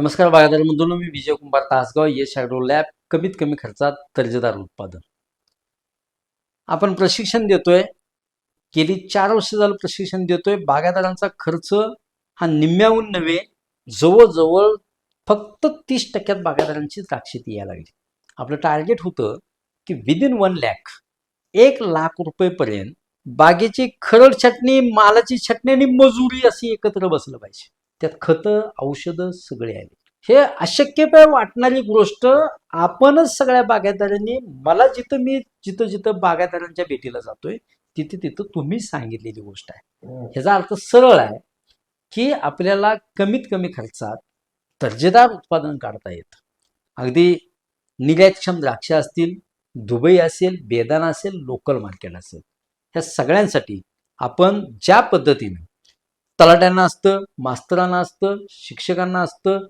नमस्कार बागायदार बंधूंनो मी विजय कुंभार तासगाव यश ॲग्रो लॅब कमीत कमी खर्चात दर्जेदार उत्पादन. आपण प्रशिक्षण देतोय गेली चार वर्ष झालं प्रशिक्षण देतोय बागायदारांचा खर्च हा निम्म्याहून नव्हे जवळजवळ फक्त तीस टक्क्यात बागायदारांची द्राक्षेती यायला लागली. आपलं टार्गेट होतं की विदिन वन लॅक एक लाख रुपयेपर्यंत बागेची खरड छटणी मालाची छटणी आणि मजुरी अशी एकत्र बसलं पाहिजे. त्यात खतं औषधं सगळे आहेत. हे अशक्यपय वाटणारी गोष्ट आपणच सगळ्या बागायतदारांनी मला जिथं मी जिथं जिथं बागायतदारांच्या भेटीला जातोय तिथे तिथं तुम्ही सांगितलेली गोष्ट आहे. ह्याचा अर्थ सरळ आहे की आपल्याला कमीत कमी खर्चात दर्जेदार उत्पादन काढता येतं. अगदी निर्यातक्षम द्राक्ष असतील दुबई असेल बेदाना असेल लोकल मार्केट असेल ह्या सगळ्यांसाठी आपण ज्या पद्धतीनं तलाट्यांना असतं मास्तरांना असतं शिक्षकांना असतं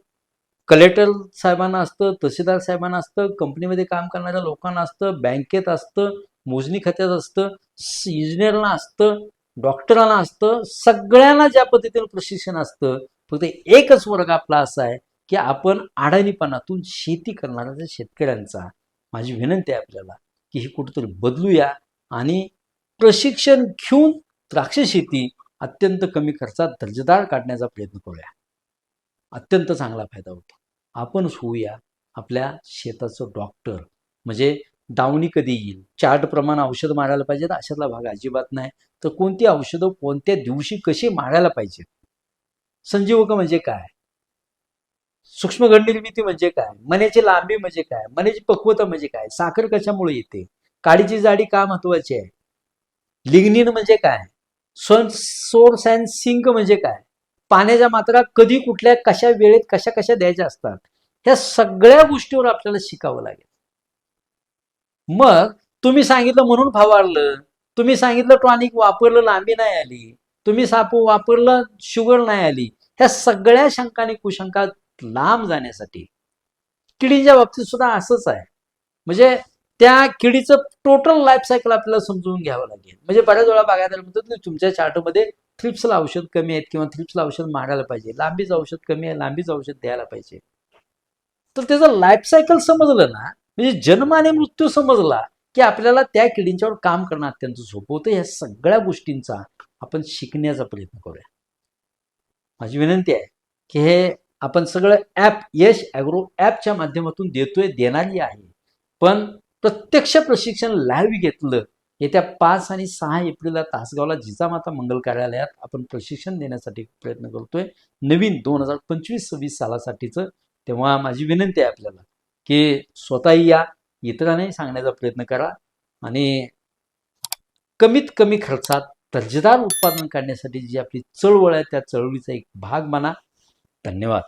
कलेक्टर साहेबांना असतं तहसीलदार साहेबांना असतं कंपनीमध्ये काम करणाऱ्या लोकांना असतं बँकेत असतं मोजणी खात्यात असतं इंजिनियरला असतं डॉक्टरांना असतं सगळ्यांना ज्या पद्धतीनं प्रशिक्षण असतं फक्त एकच वर्ग आपला असा आहे की आपण अडाणीपणातून शेती करणाऱ्या शेतकऱ्यांचा माझी विनंती आहे आपल्याला की ही कुठंतरी बदलूया आणि प्रशिक्षण घेऊन द्राक्ष शेती अत्यंत कमी खर्चात दर्जेदार काढण्याचा प्रयत्न करूया. अत्यंत चांगला फायदा होतो. आपणच होऊया आपल्या शेताचं डॉक्टर म्हणजे दावणी कधी येईल? चार्टप्रमाणे औषध मारायला पाहिजेत? अशातला भाग अजिबात नाही. तर कोणती औषधं कोणत्या दिवशी कशी मारायला पाहिजेत? संजीवक म्हणजे काय? सूक्ष्म निर्मिती म्हणजे काय? मण्याची लांबी म्हणजे काय? मण्याची पक्वता म्हणजे काय? साखर कशामुळे येते? काडीची जाडी का महत्वाची आहे? लिग्निन म्हणजे काय? सन सोर्स अँड सिंक म्हणजे काय? पाण्याच्या मात्रा कधी कुठल्या कशा वेळेत कशा कशा द्यायच्या असतात? ह्या सगळ्या गोष्टीवर आपल्याला शिकावं लागेल. मग तुम्ही सांगितलं म्हणून फवारलं तुम्ही सांगितलं टॉनिक वापरलं लांबी नाही आली तुम्ही सापू वापरलं शुगर नाही आली ह्या सगळ्या शंका आणि कुशंका लांब जाण्यासाठी किडींच्या बाबतीत सुद्धा असंच आहे. म्हणजे त्या किडीचं टोटल लाईफ सायकल आपल्याला समजून घ्यावं लागेल. म्हणजे बऱ्याच वेळा बघायला म्हणतात की तुमच्या चार्टमध्ये थ्रिप्सला औषध कमी आहेत किंवा थ्रिप्सला औषध मागायला पाहिजे. लांबीचं औषध कमी आहे लांबीचं औषध द्यायला पाहिजे. तर त्याचं लाईफ सायकल समजलं ना म्हणजे जन्म आणि मृत्यू समजला की आपल्याला त्या किडींच्यावर काम करणं अत्यंत सोपं होतं. ह्या सगळ्या गोष्टींचा आपण शिकण्याचा प्रयत्न करूया. माझी विनंती आहे की हे आपण सगळं ॲप यश ॲग्रो ॲपच्या माध्यमातून देतोय देणारी आहे. पण प्रत्यक्ष प्रशिक्षण लाईव्ह घेतलं. येत्या पाच आणि सहा एप्रिलला तासगावला जिजामाता मंगल कार्यालयात आपण प्रशिक्षण देण्यासाठी प्रयत्न करतोय. नवीन दोन हजार पंचवीस सव्वीस सालासाठीचं तेव्हा माझी विनंती आहे आपल्याला की स्वतःही या इतरांनाही सांगण्याचा प्रयत्न करा आणि कमीत कमी खर्चात दर्जेदार उत्पादन काढण्यासाठी जी आपली चळवळ आहे त्या चळवळीचा एक भाग माना धन्यवाद.